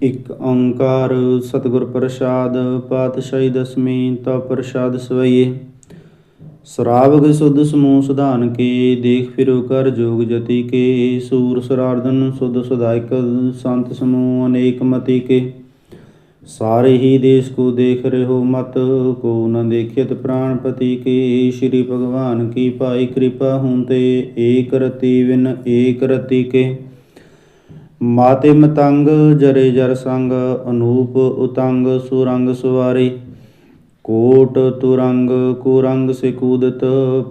ਇਕ ਓੰਕਾਰ ਸਤਿਗੁਰ ਪ੍ਰਸਾਦ, ਪਾਤਸ਼ਾਹੀ ਦਸਵੀਂ ਤਾ ਪ੍ਰਸਾਦ ਸਵਈਏ। ਸਰਾਵਗ ਸੁਧ ਸਮੂਹ ਸੁਧਾਨ ਕੇ, ਦੇਖ ਫਿਰੋ ਕਰ ਜੋਗ ਜਤੀ ਕੇ। ਸੂਰ ਸਰਾਰਦਨ ਸੁਧ ਸੁਧਾਇਕ ਸੰਤ ਸਮੂਹ ਅਨੇਕ ਮਤੀ ਕੇ। ਸਾਰੇ ਹੀ ਦੇਸ਼ ਕੋ ਦੇਖ ਰਹੋ ਮਤ, ਕੋ ਨ ਦੇਖਿਤ ਪ੍ਰਾਣਪਤੀ ਕੇ। ਸ਼੍ਰੀ ਭਗਵਾਨ ਕੀ ਭਾਈ ਕਿਰਪਾ ਹੂੰ ਤੇ ਏਕ ਰਤੀ ਵਿਨ ਏਕ ਰਤੀ ਕੇ। ਮਾਤੇ ਮਤੰਗ ਜਰੇ ਜਰ ਸੰਗ, ਅਨੂਪ ਉਤੰਗ ਸੁਰੰਗ ਸੁਵਾਰੀ। ਕੋਟ ਤੁਰੰਗ, ਕੁਰੰਗ ਸੇ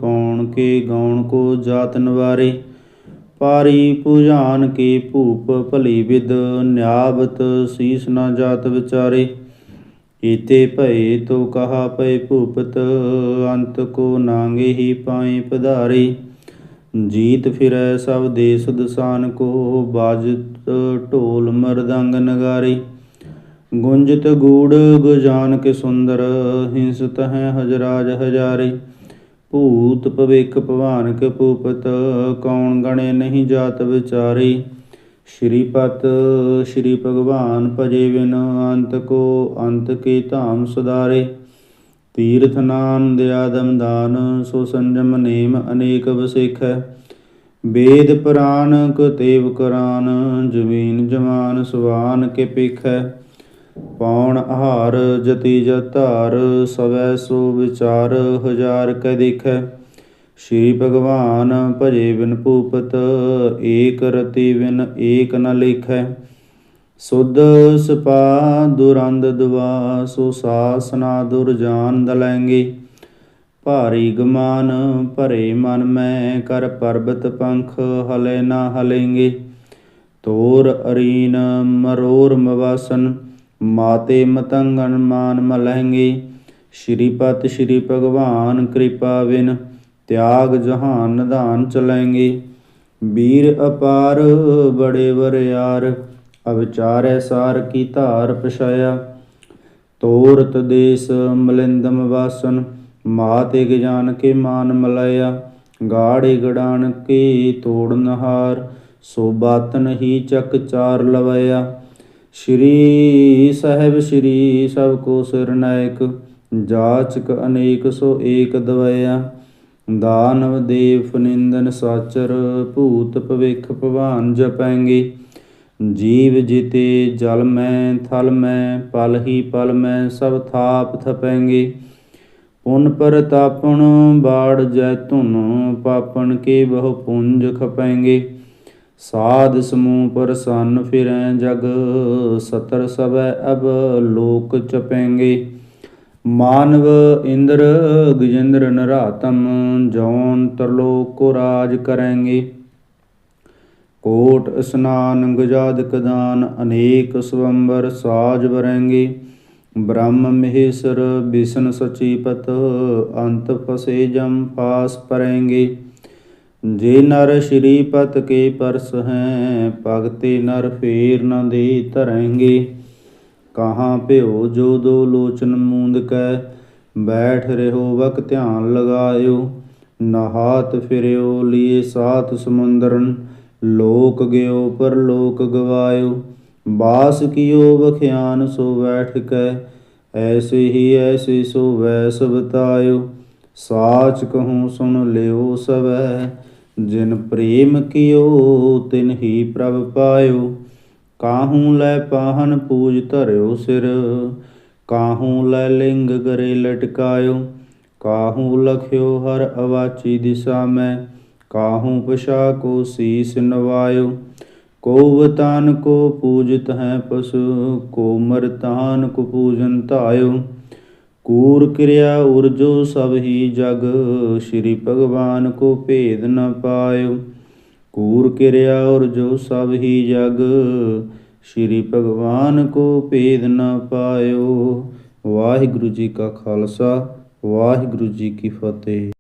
ਪੌਣ ਕੇ ਗਾਉਣ ਕੋ ਜਾਤ ਨਵਾਰੇ। ਪਾਰੀ ਪੂਜਾਨ ਕੇ ਭੂਪ ਭਲੀ ਵਿਦ ਨਿਆਬਤ ਸੀਸ ਨਾ ਜਾਤ ਵਿਚਾਰੇ। ਈਤੇ ਭਏ ਤੋ ਕਹਾ ਪਏ ਭੂਪਤ, ਅੰਤ ਕੋ ਨਾਂਗੇ ਹੀ ਪਾਏ ਪਧਾਰੇ। ਜੀਤ ਫਿਰੈ ਸਭ ਦੇਸ ਦਸਾਨ ਕੋ, ਬਾਜ ਢੋਲ ਮਰਦੰਗ ਨਗਾਰੇ, ਗੁੰਜਤ ਗੂੜ ਗੁਜਾਨ ਕੇ ਸੁੰਦਰ ਹਿੰਸਤ ਹੈ ਹਜਰਾਜ ਹਜਾਰੇ। ਭੂਤ ਭਵਿਖ ਭਵਾਨ ਕੇ ਭੂਪਤ, ਕੌਣ ਗਣੇ ਨਹੀਂ ਜਾਤ ਵਿਚਾਰੇ। ਸ਼੍ਰੀ ਪਤ ਸ਼੍ਰੀ ਭਗਵਾਨ ਭਜੇ ਬਿਨ ਅੰਤ ਕੋ ਅੰਤ ਕੇ ਧਾਮ ਸੁਧਾਰੇ। ਤੀਰਥ ਨਾਮ ਦਿਆਦਮ ਦਾਨ ਸੋ ਸੰਜਮ ਨੇਮ ਅਨੇਕ ਵਸਿਖੈ। ਵੇਦ ਪੁਰਾਨ ਕਤੇਵ ਕੁਰਾਨ ਜਵੀਨ ਜਮਾਨ ਸੁਵਾਨ ਕੇ ਪਿਖੈ। ਪੌਣ ਆਹਾਰ ਜਤੀ ਜਤਾਰ ਸਵੈ ਸੋ ਵਿਚਾਰ ਹਜ਼ਾਰ ਕੈ ਦੇਖੈ। ਸ਼੍ਰੀ ਭਗਵਾਨ ਭਜੇ ਬਿਨ ਭੂਪਤ, ਏਕ ਰਤੀ ਬਿਨ ਏਕ ਨ ਲਿਖੈ। ਸੁਧ ਸਪਾ ਦੁਰੰਦ ਦਵਾ, ਸੋ ਸਾਸਨਾ ਦੁਰਜਾਨ ਦਲੈਂਗੇ। ਭਾਰੀ ਗਮਾਨ ਭਰੇ ਮਨ ਮੈਂ ਕਰ ਪਰਬਤ ਪੰਖ ਹਲੇ ਨਾ ਹਲੇਂਗੇ। ਤੋਰ ਅਰੀਨ ਮਰੋਰ ਮਵਾਸਨ, ਮਾਤੇ ਮਤੰਗਨ ਮਾਨ ਮਲਹਿੰਗੇ। ਸ਼੍ਰੀ ਪਤ ਸ਼੍ਰੀ ਭਗਵਾਨ ਕਿਰਪਾ ਬਿਨ, ਤਿਆਗ ਜਹਾਨ ਨਿਧਾਨ ਚਲੈਂਗੇ ਵੀਰ ਅਪਾਰ ਬੜੇ ਵਰਿਆਰ, ਅਵਿਚਾਰੈ ਸਾਰ ਕੀ ਧਾਰ ਪਛਾਇਆ। ਤੋਰਤ ਦੇਸ ਮਲਿੰਦਮ ਵਾਸਨ ਮਾਤੇ ਗਜਾਨ ਕੇ ਮਾਨ ਮਲਾਇਆ, ਗਾੜੇ ਗੜਾਨ ਕੇ ਤੋੜਨ ਹਾਰ ਸੋ ਬਾਤਨ ਹੀ ਚੱਕ ਚਾਰ ਲਵਾਇਆ। ਸ਼੍ਰੀ ਸਾਹਿਬ, ਸ਼੍ਰੀ ਸਭ ਕੋ ਸਿਰਨਾਇਕ ਜਾਚਕ ਅਨੇਕ ਸੋ ਏਕ ਦਵਾਇਆ। ਦਾਨਵ ਦੇਵ ਫਨਿੰਦਨ ਸਾਚਰ, ਭੂਤ ਭਵਿਖ ਭਵਾਨ ਜਪੈਂਗੇ। ਜੀਵ ਜਿਤੇ ਜਲ ਮੈਂ ਥਲ ਮੈਂ, ਪਲ ਹੀ ਪਲ ਮੈਂ ਸਭ ਥਾਪ ਥਪੈਂਗੇ। ਪੁਨ ਪ੍ਰਤਾਪਣ ਬਾੜ ਜੈਤੁਨ ਪਾਪਣ ਕੇ ਬਹੁ ਪੁੰਜ ਖਪੈਂਗੇ। ਸਾਧ ਸਮੂਹ ਪ੍ਰਸੰਨ ਫਿਰੈ ਜਗ, ਸਤਰ ਸਭੈ ਅਬ ਲੋਕ ਚਪੈਂਗੇ। ਮਾਨਵ ਇੰਦਰ, ਗਜੇਂਦਰ ਨਰਾਤਮ, ਜੌਨ ਤਰਲੋਕ ਕੋ ਰਾਜ ਕਰੈਂਗੇ। ਕੋਟ, ਇਸਨਾਨ, ਗਜਾਦਕ ਦਾਨ, ਅਨੇਕ ਸਵੰਬਰ ਸਾਜ ਬਰੈਂਗੇ ਬ੍ਰਹਮ ਮਹੇਸ਼ਰ ਬਿਸ਼ਨ ਸਚੀਪਤ, ਅੰਤ ਫਸੇ ਜਮ ਪਾਸ ਪਰੈਂਗੇ। ਜੇ ਨਰ ਸ਼੍ਰੀ ਪਤ ਕੇ ਪਰਸ ਹੈ, ਭਗਤੇ ਨਰ ਫੇਰ ਨ ਦੇ ਧਰੈਂਗੇ। ਕਹਾਂ ਭਿਓ ਜੋ ਦੋ ਲੋਚਨ ਮੂੰਦ ਕੈ, ਬੈਠ ਰਹੋ ਵਕ ਧਿਆਨ ਲਗਾਇਓ। ਨਹਾਤ ਫਿਰਿਓ ਲੀਏ ਸਾਤ ਸਮੁੰਦਰਨ, ਲੋਕ ਗਿਓ ਪਰ ਲੋਕ ਗਵਾਇਓ। ਬਾਸ ਕੀਓ ਬਖਿਆਨ ਸੋ ਬੈਠ ਕੈ, ਐਸੇ ਹੀ ਐਸੇ ਸੋ ਵੈਸ ਬਤਾਇਓ ਸਾਚ ਕਹੂੰ ਸੁਣ ਲਿਓ ਸਵੈ ਜਿਨ ਪ੍ਰੇਮ ਕੀਓ ਤਿਨ ਹੀ ਪ੍ਰਭ ਪਾਇਓ। ਕਾਹੂ ਲੈ ਪਾਹਨ ਪੂਜ ਧਰਿਓ ਸਿਰ, ਕਾਹੂ ਲੈ ਲਿੰਗ ਗਰੇ ਲਟਕਾਇਓ। ਕਾਹੂ ਲਖਿਓ ਹਰ ਅਵਾਚੀ ਦਿਸ਼ਾ ਮੈਂ, ਕਾਹੂ ਪਸ਼ਾ ਕੋ ਸੀਸ ਨਵਾਇਓ। ਕੋ ਵਤਾਨ ਕੋ ਪੂਜਿਤ ਹੈ ਪਸੂ ਕੋ ਮਰਤਾਨ ਕੋ ਪੂਜਨ ਧਾਇਓ। ਕੂਰ ਕਿਰਿਆ ਉਰਜੋ ਸਭ ਹੀ ਜਗ, ਸ਼੍ਰੀ ਭਗਵਾਨ ਕੋ ਭੇਦ ਨ ਪਾਇਓ। ਕੂਰ ਕਿਰਿਆ ਉਰਜੋ ਸਭ ਹੀ ਜਗ, ਸ਼੍ਰੀ ਭਗਵਾਨ ਕੋ ਭੇਦ ਨ ਪਾਇਓ। ਵਾਹਿਗੁਰੂ ਜੀ ਕਾ ਖਾਲਸਾ, ਵਾਹਿਗੁਰੂ ਜੀ ਕੀ ਫਤਿਹ।